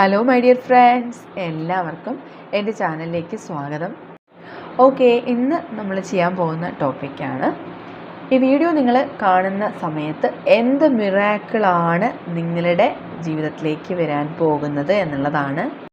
Hello my dear friends എല്ലാവർക്കും എന്റെ ചാനലിലേക്ക് സ്വാഗതം. ഓക്കെ ഇന്ന് നമ്മൾ ചെയ്യാൻ പോകുന്ന ടോപ്പിക്കാണ് ഈ വീഡിയോ നിങ്ങൾ കാണുന്ന സമയത്ത് എന്ത് മിറാക്കിളാണ് നിങ്ങളുടെ ജീവിതത്തിലേക്ക് വരാൻ പോകുന്നത് എന്നുള്ളതാണ്.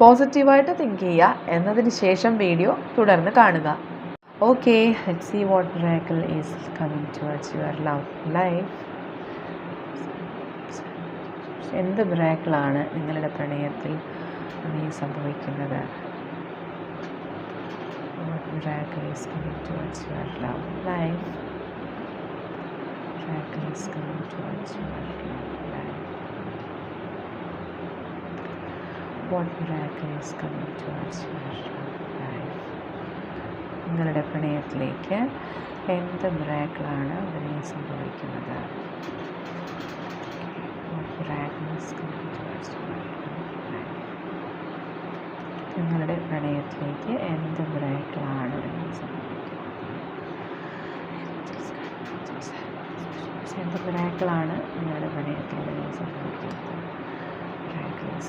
പോസിറ്റീവായിട്ട് തിങ്ക് ചെയ്യുക. എന്നതിന് ശേഷം വീഡിയോ തുടർന്ന് കാണുക. Okay let see what miracle is coming towards your love life എന്ത് മിറാക്കിളാണ് നിങ്ങളുടെ പ്രണയത്തിൽ നീ സംഭവിക്കുന്നത്? Miracle is coming towards your life. Miracle is coming towards your life? നിങ്ങളുടെ പ്രണയത്തിലേക്ക് എന്ത് മിറാക്കിളാണ് അതിനെ സംഭവിക്കുന്നത്? നിങ്ങളുടെ പ്രണയത്തിലേക്ക് എന്ത് മിറാക്കിളാണ് അതിനെ സംഭവിക്കുന്നത് എന്ത് മിറാക്കിളാണ് നിങ്ങളുടെ പ്രണയത്തിലൂടെ സംഭവിക്കുന്നത് Miraculous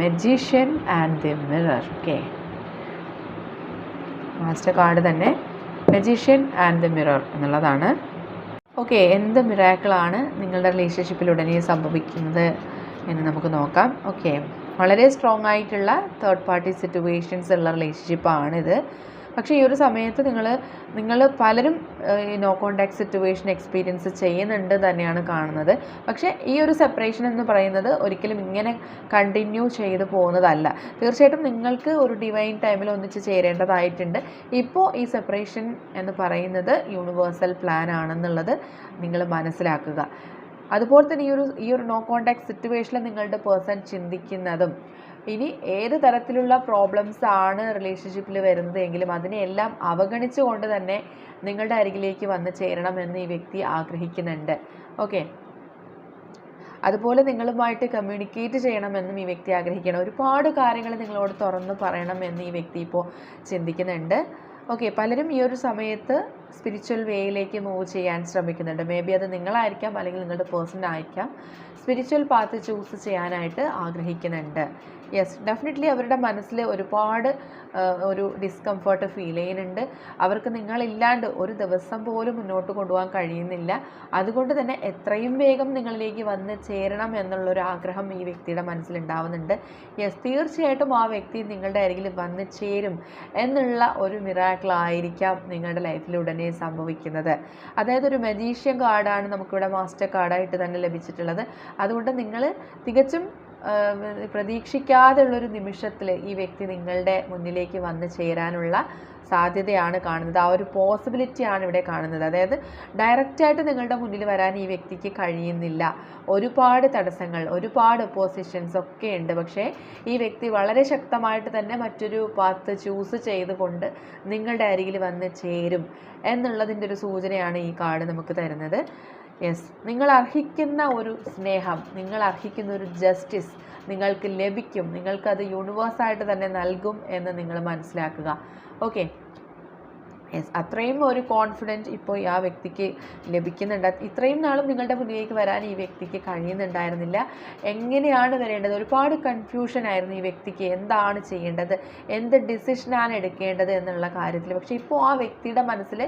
Magician and the mirror okay master card തന്നെ. മെജീഷ്യൻ ആൻഡ് ദി മിറർ എന്നുള്ളതാണ്. ഓക്കെ എന്ത് മിറാക്കിളാണ് നിങ്ങളുടെ റിലേഷൻഷിപ്പിൽ ഉടനെ സംഭവിക്കുന്നത് എന്ന് നമുക്ക് നോക്കാം. ഓക്കെ വളരെ സ്ട്രോങ് ആയിട്ടുള്ള തേർഡ് പാർട്ടി സിറ്റുവേഷൻസ് ഉള്ള റിലേഷൻഷിപ്പാണിത് പക്ഷേ ഈ ഒരു സമയത്ത് നിങ്ങൾ നിങ്ങൾ പലരും ഈ നോ കോണ്ടാക്ട് സിറ്റുവേഷൻ എക്സ്പീരിയൻസ് ചെയ്യുന്നുണ്ട് തന്നെയാണ് കാണുന്നത്. പക്ഷേ ഈ ഒരു സെപ്പറേഷൻ എന്ന് പറയുന്നത് ഒരിക്കലും ഇങ്ങനെ കണ്ടിന്യൂ ചെയ്തു പോകുന്നതല്ല. തീർച്ചയായിട്ടും നിങ്ങൾക്ക് ഒരു ഡിവൈൻ ടൈമിൽ ഒന്നിച്ച് ചേരേണ്ടതായിട്ടുണ്ട്. ഇപ്പോൾ ഈ സെപ്പറേഷൻ എന്ന് പറയുന്നത് യൂണിവേഴ്സൽ പ്ലാൻ ആണെന്നുള്ളത് നിങ്ങൾ മനസ്സിലാക്കുക. അതുപോലെ തന്നെ ഈ ഒരു ഈ ഒരു നോ കോണ്ടാക്ട് സിറ്റുവേഷനിൽ നിങ്ങളുടെ പേഴ്സൺ ചിന്തിക്കുന്നതും ഇനി ഏത് തരത്തിലുള്ള പ്രോബ്ലംസ് ആണ് റിലേഷൻഷിപ്പിൽ വരുന്നത് എങ്കിലും അതിനെയെല്ലാം അവഗണിച്ചുകൊണ്ട് തന്നെ നിങ്ങളുടെ അരികിലേക്ക് വന്ന് ചേരണമെന്ന് ഈ വ്യക്തി ആഗ്രഹിക്കുന്നുണ്ട്. ഓക്കെ അതുപോലെ നിങ്ങളുമായിട്ട് കമ്മ്യൂണിക്കേറ്റ് ചെയ്യണമെന്നും ഈ വ്യക്തി ആഗ്രഹിക്കണം ഒരുപാട് കാര്യങ്ങൾ നിങ്ങളോട് തുറന്ന് പറയണമെന്ന് ഈ വ്യക്തി ഇപ്പോൾ ചിന്തിക്കുന്നുണ്ട്. ഓക്കെ പലരും ഈ ഒരു സമയത്ത് സ്പിരിച്വൽ വേയിലേക്ക് മൂവ് ചെയ്യാൻ ശ്രമിക്കുന്നുണ്ട്. മേ ബി അത് നിങ്ങളായിരിക്കാം അല്ലെങ്കിൽ നിങ്ങളുടെ പേഴ്സൺ ആയിരിക്കാം. സ്പിരിച്വൽ പാത്ത് ചൂസ് ചെയ്യാനായിട്ട് ആഗ്രഹിക്കുന്നുണ്ട്. യെസ് ഡെഫിനറ്റ്ലി അവരുടെ മനസ്സിൽ ഒരുപാട് ഒരു ഡിസ്കംഫർട്ട് ഫീൽ ചെയ്യുന്നുണ്ട്. അവർക്ക് നിങ്ങളില്ലാണ്ട് ഒരു ദിവസം പോലും മുന്നോട്ട് കൊണ്ടുപോകാൻ കഴിയുന്നില്ല. അതുകൊണ്ട് തന്നെ എത്രയും വേഗം നിങ്ങളിലേക്ക് വന്ന് ചേരണം എന്നുള്ളൊരു ആഗ്രഹം ഈ വ്യക്തിയുടെ മനസ്സിലുണ്ടാവുന്നുണ്ട്. യെസ് തീർച്ചയായിട്ടും ആ വ്യക്തി നിങ്ങളുടെ അരികിൽ വന്ന് ചേരും എന്നുള്ള ഒരു മിറാക്കിളായിരിക്കാം നിങ്ങളുടെ ലൈഫിൽ ഉടനെ സംഭവിക്കുന്നത്. അതായത് ഒരു മജീഷ്യൻ കാർഡാണ് നമുക്കിവിടെ മാസ്റ്റർ കാർഡായിട്ട് തന്നെ ലഭിച്ചിട്ടുള്ളത്. അതുകൊണ്ട് നിങ്ങൾ തികച്ചും പ്രതീക്ഷിക്കാതെയുള്ളൊരു നിമിഷത്തിൽ ഈ വ്യക്തി നിങ്ങളുടെ മുന്നിലേക്ക് വന്ന് ചേരാനുള്ള സാധ്യതയാണ് കാണുന്നത്. ആ ഒരു പോസിബിലിറ്റിയാണ് ഇവിടെ കാണുന്നത്. അതായത് ഡയറക്റ്റായിട്ട് നിങ്ങളുടെ മുന്നിൽ വരാൻ ഈ വ്യക്തിക്ക് കഴിയുന്നില്ല. ഒരുപാട് തടസ്സങ്ങൾ ഒരുപാട് ഒപ്പോസിഷൻസ് ഒക്കെ ഉണ്ട്. പക്ഷേ ഈ വ്യക്തി വളരെ ശക്തമായിട്ട് തന്നെ മറ്റൊരു പാത്ത് ചൂസ് ചെയ്തുകൊണ്ട് നിങ്ങളുടെ അരികിൽ വന്ന് ചേരും എന്നുള്ളതിന്റെ ഒരു സൂചനയാണ് ഈ കാർഡ് നമുക്ക് തരുന്നത്. യെസ് നിങ്ങൾ അർഹിക്കുന്ന ഒരു സ്നേഹം നിങ്ങൾ അർഹിക്കുന്ന ഒരു ജസ്റ്റിസ് നിങ്ങൾക്ക് ലഭിക്കും. നിങ്ങൾക്കത് യൂണിവേഴ്സായിട്ട് തന്നെ നൽകും എന്ന് നിങ്ങൾ മനസ്സിലാക്കുക. ഓക്കെ യെസ് അത്രയും ഒരു കോൺഫിഡന്റ് ഇപ്പോൾ ആ വ്യക്തിക്ക് ലഭിക്കുന്നുണ്ട്. ഇത്രയും നാളും നിങ്ങളുടെ മുന്നിലേക്ക് വരാൻ ഈ വ്യക്തിക്ക് കഴിയുന്നുണ്ടായിരുന്നില്ല. എങ്ങനെയാണ് വരേണ്ടത്? ഒരുപാട് കൺഫ്യൂഷൻ ആയിരുന്നു ഈ വ്യക്തിക്ക്. എന്താണ് ചെയ്യേണ്ടത്? എന്ത് ഡിസിഷനാണ് എടുക്കേണ്ടത് എന്നുള്ള കാര്യത്തിൽ. പക്ഷേ ഇപ്പോൾ ആ വ്യക്തിയുടെ മനസ്സിൽ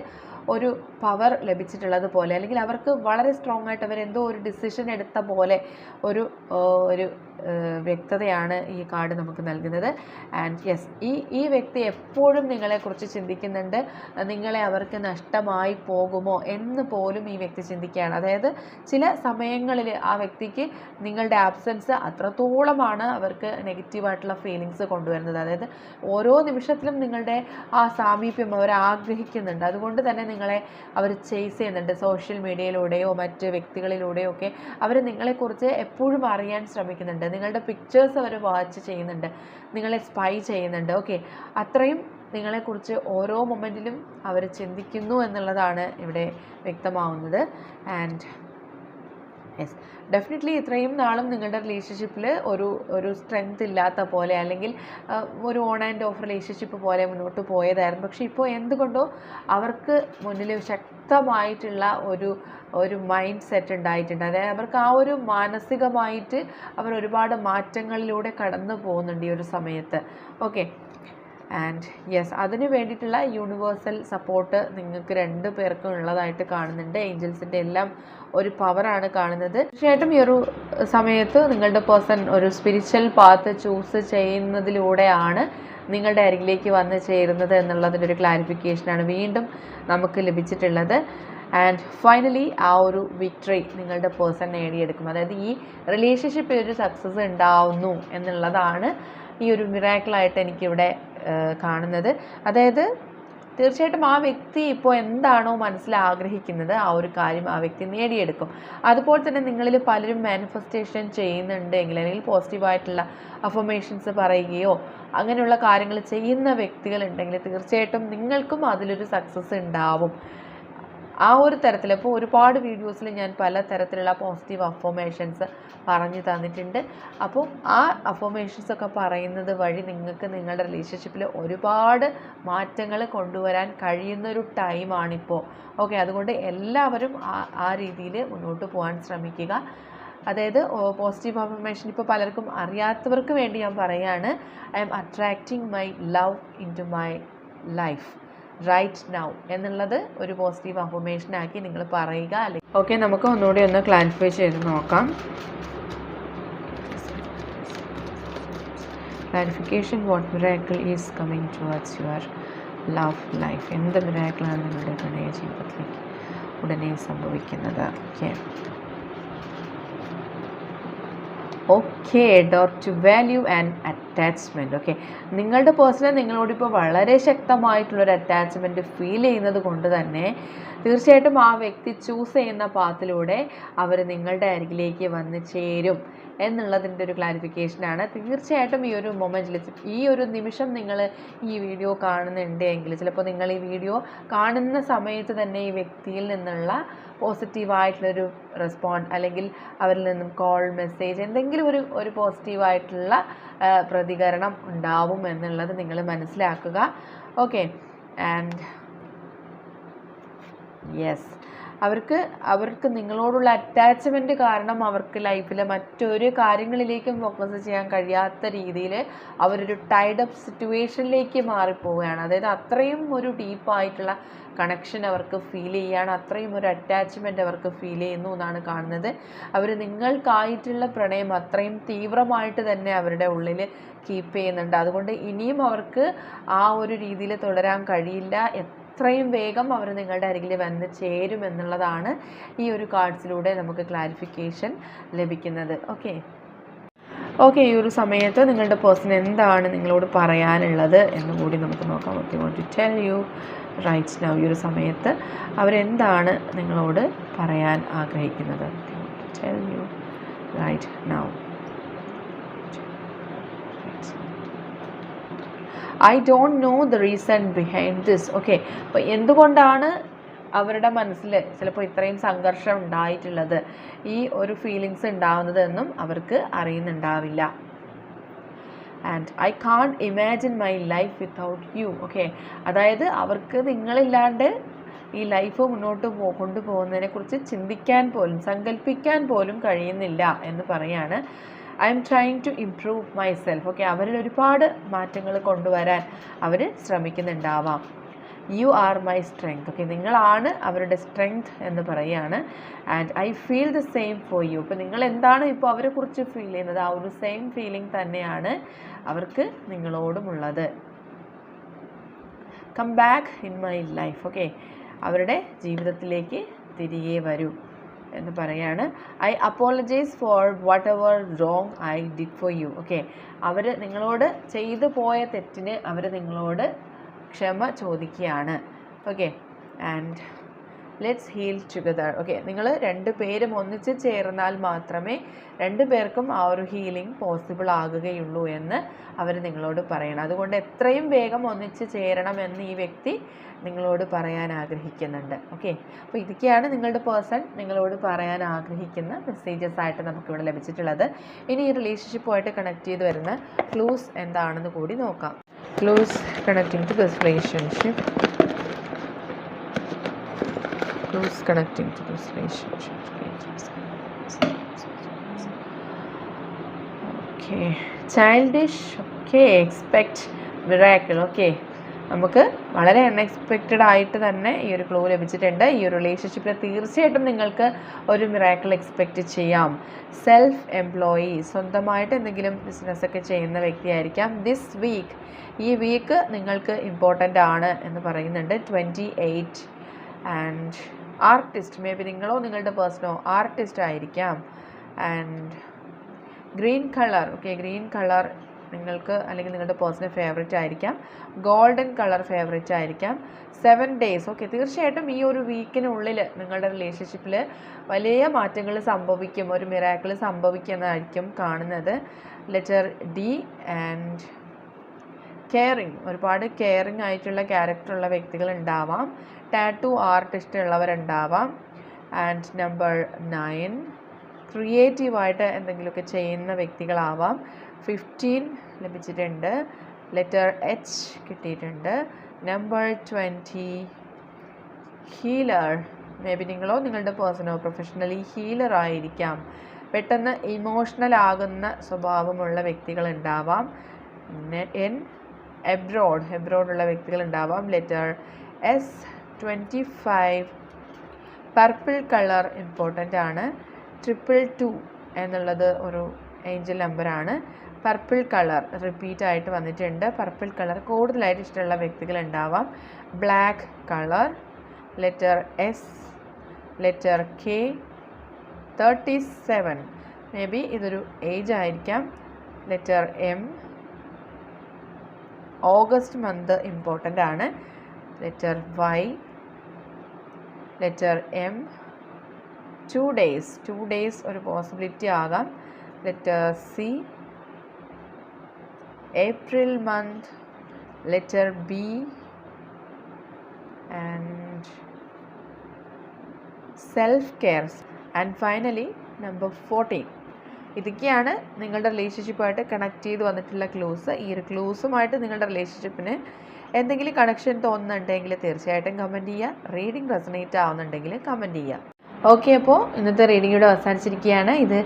ഒരു പവർ ലഭിച്ചിട്ടുള്ളത് പോലെ അല്ലെങ്കിൽ അവർക്ക് വളരെ സ്ട്രോങ് ആയിട്ട് അവർ എന്തോ ഒരു ഡിസിഷൻ എടുത്ത പോലെ ഒരു ഒരു വ്യക്തതയാണ് ഈ കാർഡ് നമുക്ക് നൽകുന്നത്. ആൻഡ് യെസ് ഈ ഈ വ്യക്തി എപ്പോഴും നിങ്ങളെക്കുറിച്ച് ചിന്തിക്കുന്നുണ്ട്. നിങ്ങളെ അവർക്ക് നഷ്ടമായി പോകുമോ എന്ന് പോലും ഈ വ്യക്തി ചിന്തിക്കുകയാണ്. അതായത് ചില സമയങ്ങളിൽ ആ വ്യക്തിക്ക് നിങ്ങളുടെ ആബ്സെൻസ് അത്രത്തോളമാണ് അവർക്ക് നെഗറ്റീവായിട്ടുള്ള ഫീലിങ്സ് കൊണ്ടുവരുന്നത്. അതായത് ഓരോ നിമിഷത്തിലും നിങ്ങളുടെ ആ സാമീപ്യം അവർ ആഗ്രഹിക്കുന്നുണ്ട്. അതുകൊണ്ട് തന്നെ നിങ്ങളെ അവർ ചേസ് ചെയ്യുന്നുണ്ട്. സോഷ്യൽ മീഡിയയിലൂടെയോ മറ്റ് വ്യക്തികളിലൂടെയോ ഒക്കെ അവർ നിങ്ങളെക്കുറിച്ച് എപ്പോഴും അറിയാൻ ശ്രമിക്കുന്നുണ്ട്. നിങ്ങളുടെ പിക്ചേഴ്സ് അവർ വാച്ച് ചെയ്യുന്നുണ്ട്. നിങ്ങളെ സ്പൈ ചെയ്യുന്നുണ്ട്. ഓക്കെ അത്രയും നിങ്ങളെക്കുറിച്ച് ഓരോ മൊമെന്റിലും അവർ ചിന്തിക്കുന്നു എന്നുള്ളതാണ് ഇവിടെ വ്യക്തമാവുന്നത്. ആൻഡ് യെസ് ഡെഫിനറ്റ്ലി ഇത്രയും നാളും നിങ്ങളുടെ റിലേഷൻഷിപ്പിൽ ഒരു ഒരു സ്ട്രെങ്ത് ഇല്ലാത്ത പോലെ അല്ലെങ്കിൽ ഒരു ഓൺ ആൻഡ് ഓഫ് റിലേഷൻഷിപ്പ് പോലെ മുന്നോട്ട് പോയതായിരുന്നു. പക്ഷേ ഇപ്പോൾ എന്തുകൊണ്ടോ അവർക്ക് മുന്നിൽ ശക്തമായിട്ടുള്ള ഒരു ഒരു മൈൻഡ് സെറ്റ് ഉണ്ടായിട്ടുണ്ട്. അതായത് അവർക്ക് ആ ഒരു മാനസികമായിട്ട് അവർ ഒരുപാട് മാറ്റങ്ങളിലൂടെ കടന്നു പോകുന്നുണ്ട് ഈ ഒരു സമയത്ത്. ഓക്കെ ആൻഡ് യെസ് അതിന് വേണ്ടിയിട്ടുള്ള യൂണിവേഴ്സൽ സപ്പോർട്ട് നിങ്ങൾക്ക് രണ്ട് പേർക്കും ഉള്ളതായിട്ട് കാണുന്നുണ്ട്. ഏഞ്ചൽസിന്റെ എല്ലാം ഒരു പവറാണ് കാണുന്നത്. തീർച്ചയായിട്ടും ഈ ഒരു സമയത്ത് നിങ്ങളുടെ പേഴ്സൺ ഒരു സ്പിരിച്വൽ പാത്ത് ചൂസ് ചെയ്യുന്നതിലൂടെയാണ് നിങ്ങളുടെ അരികിലേക്ക് വന്ന് ചേരുന്നത് എന്നുള്ളതിന്റെ ഒരു ക്ലാരിഫിക്കേഷനാണ് വീണ്ടും നമുക്ക് ലഭിച്ചിട്ടുള്ളത്. ആൻഡ് ഫൈനലി ആ ഒരു വിക്ടറി നിങ്ങളുടെ പേഴ്സൺ നേടിയെടുക്കും. അതായത് ഈ റിലേഷൻഷിപ്പിൽ ഒരു സക്സസ് ഉണ്ടാവുന്നു എന്നുള്ളതാണ് ഈ ഒരു മിറാക്കിളായിട്ട് എനിക്കിവിടെ കാണുന്നത്. അതായത് തീർച്ചയായിട്ടും ആ വ്യക്തി ഇപ്പോൾ എന്താണോ മനസ്സിൽ ആഗ്രഹിക്കുന്നത് ആ ഒരു കാര്യം ആ വ്യക്തി നേടിയെടുക്കും. അതുപോലെ തന്നെ നിങ്ങളിൽ പലരും മാനിഫെസ്റ്റേഷൻ ചെയ്യുന്നുണ്ടെങ്കിൽ അല്ലെങ്കിൽ പോസിറ്റീവായിട്ടുള്ള അഫർമേഷൻസ് പറയുകയോ അങ്ങനെയുള്ള കാര്യങ്ങൾ ചെയ്യുന്ന വ്യക്തികളുണ്ടെങ്കിൽ തീർച്ചയായിട്ടും നിങ്ങൾക്കും അതിലൊരു സക്സസ് ഉണ്ടാവും. ആ ഒരു തരത്തിൽ ഇപ്പോൾ ഒരുപാട് വീഡിയോസിൽ ഞാൻ പല തരത്തിലുള്ള പോസിറ്റീവ് അഫോമേഷൻസ് പറഞ്ഞു തന്നിട്ടുണ്ട്. അപ്പോൾ ആ അഫോമേഷൻസ് ഒക്കെ പറയുന്നത് വഴി നിങ്ങൾക്ക് നിങ്ങളുടെ റിലേഷൻഷിപ്പിൽ ഒരുപാട് മാറ്റങ്ങൾ കൊണ്ടുവരാൻ കഴിയുന്നൊരു ടൈമാണിപ്പോൾ ഓക്കെ അതുകൊണ്ട് എല്ലാവരും ആ രീതിയിൽ മുന്നോട്ട് പോകാൻ ശ്രമിക്കുക. അതായത് പോസിറ്റീവ് അഫർമേഷൻ ഇപ്പോൾ പലർക്കും അറിയാത്തവർക്ക് വേണ്ടി ഞാൻ പറയുകയാണ്. I'm attracting my love into my life right now എന്നുള്ളത് ഒരു പോസിറ്റീവ് അഫർമേഷൻ ആക്കി നിങ്ങൾ പറയുക അല്ലെങ്കിൽ ഓക്കെ നമുക്ക് ഒന്നുകൂടി ഒന്ന് ക്ലാരിഫൈ ചെയ്ത് നോക്കാം. Clarification what miracle is coming towards your love life എന്ത് മിറാക്കിളാണ് നിങ്ങളുടെ പ്രണയ ജീവിതത്തിലേക്ക് ഉടനെ സംഭവിക്കുന്നത്? Okay okay door to value and attachment okay നിങ്ങളുടെ പേഴ്സണൽ നിങ്ങളോടിപ്പോൾ വളരെ ശക്തമായിട്ടുള്ളൊരു അറ്റാച്ച്മെന്റ് ഫീൽ ചെയ്യുന്നത് കൊണ്ട് തന്നെ തീർച്ചയായിട്ടും ആ വ്യക്തി ചൂസ് ചെയ്യുന്ന പാത്തിലൂടെ അവർ നിങ്ങളുടെ അരികിലേക്ക് വന്ന് ചേരും എന്നുള്ളതിന്റെ ഒരു ക്ലാരിഫിക്കേഷനാണ് തീർച്ചയായിട്ടും ഈ ഒരു മൊമെന്റിൽ ഈ ഒരു നിമിഷം നിങ്ങൾ ഈ വീഡിയോ കാണുന്നുണ്ട് എങ്കിൽ ചിലപ്പോൾ നിങ്ങൾ ഈ വീഡിയോ കാണുന്ന സമയത്ത് തന്നെ ഈ വ്യക്തിയിൽ നിന്നുള്ള പോസിറ്റീവായിട്ടുള്ളൊരു റെസ്പോണ്ട് അല്ലെങ്കിൽ അവരിൽ നിന്നും കോൾ മെസ്സേജ് എന്തെങ്കിലും ഒരു ഒരു പോസിറ്റീവായിട്ടുള്ള പ്രതികരണം ഉണ്ടാവും എന്നുള്ളത് നിങ്ങൾ മനസ്സിലാക്കുക. ഓക്കെ ആൻഡ് യെസ് അവർക്ക് അവർക്ക് നിങ്ങളോടുള്ള അറ്റാച്ച്മെന്റ് കാരണം അവർക്ക് ലൈഫിലെ മറ്റൊരു കാര്യങ്ങളിലേക്കും ഫോക്കസ് ചെയ്യാൻ കഴിയാത്ത രീതിയിൽ അവരൊരു ടൈഡപ്പ് സിറ്റുവേഷനിലേക്ക് മാറിപ്പോവുകയാണ്. അതായത് അത്രയും ഒരു ഡീപ്പായിട്ടുള്ള കണക്ഷൻ അവർക്ക് ഫീൽ ചെയ്യുകയാണ്. അത്രയും ഒരു അറ്റാച്ച്മെന്റ് അവർക്ക് ഫീൽ ചെയ്യുന്നു എന്നാണ് കാണുന്നത്. അവർ നിങ്ങൾക്കായിട്ടുള്ള പ്രണയം അത്രയും തീവ്രമായിട്ട് തന്നെ അവരുടെ ഉള്ളിൽ കീപ്പ് ചെയ്യുന്നുണ്ട്. അതുകൊണ്ട് ഇനിയും അവർക്ക് ആ ഒരു രീതിയിൽ തുടരാൻ കഴിയില്ല. എത്രയും വേഗം അവർ നിങ്ങളുടെ അരികിൽ വന്ന് ചേരും എന്നുള്ളതാണ് ഈ ഒരു കാർഡ്സിലൂടെ നമുക്ക് ക്ലാരിഫിക്കേഷൻ ലഭിക്കുന്നത്. ഓക്കെ ഓക്കെ ഈ ഒരു സമയത്ത് നിങ്ങളുടെ പേഴ്സൺ എന്താണ് നിങ്ങളോട് പറയാനുള്ളത് എന്ന് കൂടി നമുക്ക് നോക്കാം. Okay want to tell you rights now ഈ ഒരു സമയത്ത് അവരെന്താണ് നിങ്ങളോട് പറയാൻ ആഗ്രഹിക്കുന്നത്? Tell you right now I don't know the reason behind this okay അപ്പോൾ എന്തുകൊണ്ടാണ് അവരുടെ മനസ്സിൽ ചിലപ്പോൾ ഇത്രയും സംഘർഷം ഉണ്ടായിട്ടുള്ളത്? ഈ ഒരു ഫീലിങ്സ് ഉണ്ടാവുന്നത് എന്നും അവർക്ക് അറിയുന്നുണ്ടാവില്ല. And I can't imagine my life without you okay അതായത് അവർക്ക് നിങ്ങളില്ലാണ്ട് ഈ ലൈഫ് മുന്നോട്ട് പോ കൊണ്ടുപോകുന്നതിനെക്കുറിച്ച് ചിന്തിക്കാൻ പോലും സങ്കല്പിക്കാൻ പോലും കഴിയുന്നില്ല എന്ന് പറയാണ് I'm trying to improve myself okay അവരിൽ ഒരുപാട് മാറ്റങ്ങൾ കൊണ്ടുവരാൻ അവർ ശ്രമിക്കുന്നുണ്ടാവാം. You are my strength okay നിങ്ങളാണ് അവരുടെ സ്ട്രെങ്ത് എന്ന് പറയുകയാണ്. And I feel the same for you ഇപ്പോൾ നിങ്ങൾ എന്താണ് ഇപ്പോൾ അവരെ കുറിച്ച് ഫീൽ ചെയ്യുന്നത്? ആ ഒരു സെയിം ഫീലിംഗ് തന്നെയാണ് അവർക്ക് നിങ്ങളോടുമുള്ളത്. Come back in my life okay അവരുടെ ജീവിതത്തിലേക്ക് തിരികെ വരൂ. എന്ന് പറയാണ്. I apologise for whatever wrong I did for you okay അവർ നിങ്ങളോട് ചെയ്തു പോയ തെറ്റിന് അവർ നിങ്ങളോട് ക്ഷമ ചോദിക്കുകയാണ്. Okay and let's heal together okay നിങ്ങൾ രണ്ട് പേരും ഒന്നിച്ച് ചേർന്നാൽ മാത്രമേ രണ്ട് പേർക്കും ആ ഒരു ഹീലിംഗ് പോസിബിൾ ആകുകയുള്ളൂ എന്ന് അവർ നിങ്ങളോട് പറയണം. അതുകൊണ്ട് എത്രയും വേഗം ഒന്നിച്ച് ചേരണമെന്ന് ഈ വ്യക്തി നിങ്ങളോട് പറയാൻ ആഗ്രഹിക്കുന്നുണ്ട്. ഓക്കെ അപ്പോൾ ഇതൊക്കെയാണ് നിങ്ങളുടെ പേഴ്സൺ നിങ്ങളോട് പറയാൻ ആഗ്രഹിക്കുന്ന മെസ്സേജസ് ആയിട്ട് നമുക്കിവിടെ ലഭിച്ചിട്ടുള്ളത്. ഇനി ഈ റിലേഷൻഷിപ്പുമായിട്ട് കണക്ട് ചെയ്ത് വരുന്ന ക്ലൂസ് എന്താണെന്ന് കൂടി നോക്കാം. Clues connecting to this relationship clues connecting to this relationship. Okay, childish. Okay, expect miracle. Okay, നമുക്ക് വളരെ അൺഎക്സ്പെക്റ്റഡ് ആയിട്ട് തന്നെ ഈ ഒരു ക്ലൂ ലഭിച്ചിട്ടുണ്ട് ഈ ഒരു റിലേഷൻഷിപ്പിൽ തീർച്ചയായിട്ടും നിങ്ങൾക്ക് ഒരു മിറാക്കിൾ എക്സ്പെക്റ്റ് ചെയ്യാം സെൽഫ് എംപ്ലോയി സ്വന്തമായിട്ട് എന്തെങ്കിലും ബിസിനസ്സൊക്കെ ചെയ്യുന്ന വ്യക്തിയായിരിക്കാം ദിസ് വീക്ക് ഈ വീക്ക് നിങ്ങൾക്ക് ഇമ്പോർട്ടന്റ് ആണ് എന്ന് പറയുന്നുണ്ട് twenty eight and artist may be നിങ്ങളോ നിങ്ങളുടെ പേഴ്സണോ ആർട്ടിസ്റ്റ് ആയിരിക്കാം. And green colour okay green colour നിങ്ങൾക്ക് അല്ലെങ്കിൽ നിങ്ങളുടെ പേഴ്സണൽ ഫേവറേറ്റ് ആയിരിക്കാം. ഗോൾഡൻ കളർ ഫേവറേറ്റ് ആയിരിക്കാം. സെവൻ ഡേയ്സ് ഓക്കെ തീർച്ചയായിട്ടും ഈ ഒരു വീക്കിനുള്ളിൽ നിങ്ങളുടെ റിലേഷൻഷിപ്പിൽ വലിയ മാറ്റങ്ങൾ സംഭവിക്കും. ഒരു മിറാക്കിൾ സംഭവിക്കുന്നതായിരിക്കും കാണുന്നത്. ലെറ്റർ ഡി ആൻഡ് കെയറിങ് ഒരുപാട് കെയറിങ് ആയിട്ടുള്ള ക്യാരക്ടറുള്ള വ്യക്തികൾ ഉണ്ടാവാം. ടാറ്റു ആർട്ട് ഇഷ്ടമുള്ളവരുണ്ടാവാം ആൻഡ് നമ്പർ നയൻ ക്രിയേറ്റീവായിട്ട് എന്തെങ്കിലുമൊക്കെ ചെയ്യുന്ന വ്യക്തികളാവാം. ഫിഫ്റ്റീൻ ലഭിച്ചിട്ടുണ്ട്. ലെറ്റർ എച്ച് കിട്ടിയിട്ടുണ്ട്. Number twenty healer may be നിങ്ങളോ നിങ്ങളുടെ പേഴ്സണോ പ്രൊഫഷണലി ഹീലർ ആയിരിക്കാം. പെട്ടെന്ന് ഇമോഷണൽ ആകുന്ന സ്വഭാവമുള്ള വ്യക്തികൾ ഉണ്ടാവാം എൻ എബ്രോഡ് എബ്രോഡുള്ള വ്യക്തികൾ ഉണ്ടാവാം letter S twenty five purple colour important ആണ്. ട്രിപ്പിൾ ടു എന്നുള്ളത് ഒരു ഏഞ്ചൽ നമ്പറാണ് പർപ്പിൾ കളർ റിപ്പീറ്റ് ആയിട്ട് വന്നിട്ടുണ്ട്. പർപ്പിൾ കളർ കൂടുതലായിട്ട് ഇഷ്ടമുള്ള വ്യക്തികൾ ഉണ്ടാവാം. Black colour letter S letter K thirty seven may be ഇതൊരു ഏജ് ആയിരിക്കാം. Letter M August month important ആണ്. Letter Y letter M two days two days ഒരു പോസിബിലിറ്റി ആകാം. Letter C April month letter B and self care and finally number fourteen ഇതൊക്കെയാണ് നിങ്ങളുടെ റിലേഷൻഷിപ്പായിട്ട് connect ചെയ്ത് വന്നിട്ടുള്ള clues ഈ ഒരു ക്ലൂസുമായിട്ട് നിങ്ങളുടെ റിലേഷൻഷിപ്പിന് എന്തെങ്കിലും കണക്ഷൻ തോന്നുന്നുണ്ടെങ്കിൽ തീർച്ചയായിട്ടും കമന്റ് ചെയ്യുക. റീഡിംഗ് റെസണേറ്റ് ആവുന്നുണ്ടെങ്കിൽ കമന്റ് ചെയ്യുക. ഓക്കെ അപ്പോൾ ഇന്നത്തെ റീഡിംഗ് ഇവിടെ അവസാനിച്ചിരിക്കുകയാണ്. ഇത്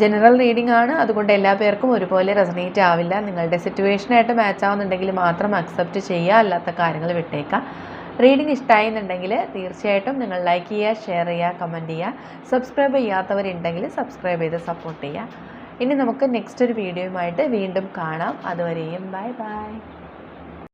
ജനറൽ റീഡിംഗ് ആണ്. അതുകൊണ്ട് എല്ലാ പേർക്കും ഒരുപോലെ റെസണേറ്റ് ആവില്ല. നിങ്ങളുടെ സിറ്റുവേഷനായിട്ട് മാച്ച് ആവുന്നുണ്ടെങ്കിൽ മാത്രം അക്സെപ്റ്റ് ചെയ്യുക. അല്ലാത്ത കാര്യങ്ങൾ വിട്ടേക്കാം റീഡിംഗ് ഇഷ്ടമായി എന്നുണ്ടെങ്കിൽ തീർച്ചയായിട്ടും നിങ്ങൾ ലൈക്ക് ചെയ്യുക ഷെയർ ചെയ്യുക കമന്റ് ചെയ്യുക. സബ്സ്ക്രൈബ് ചെയ്യാത്തവരുണ്ടെങ്കിൽ സബ്സ്ക്രൈബ് ചെയ്ത് സപ്പോർട്ട് ചെയ്യുക. ഇനി നമുക്ക് നെക്സ്റ്റ് ഒരു വീഡിയോയുമായിട്ട് വീണ്ടും കാണാം. അതുവരെയും ബൈ ബൈ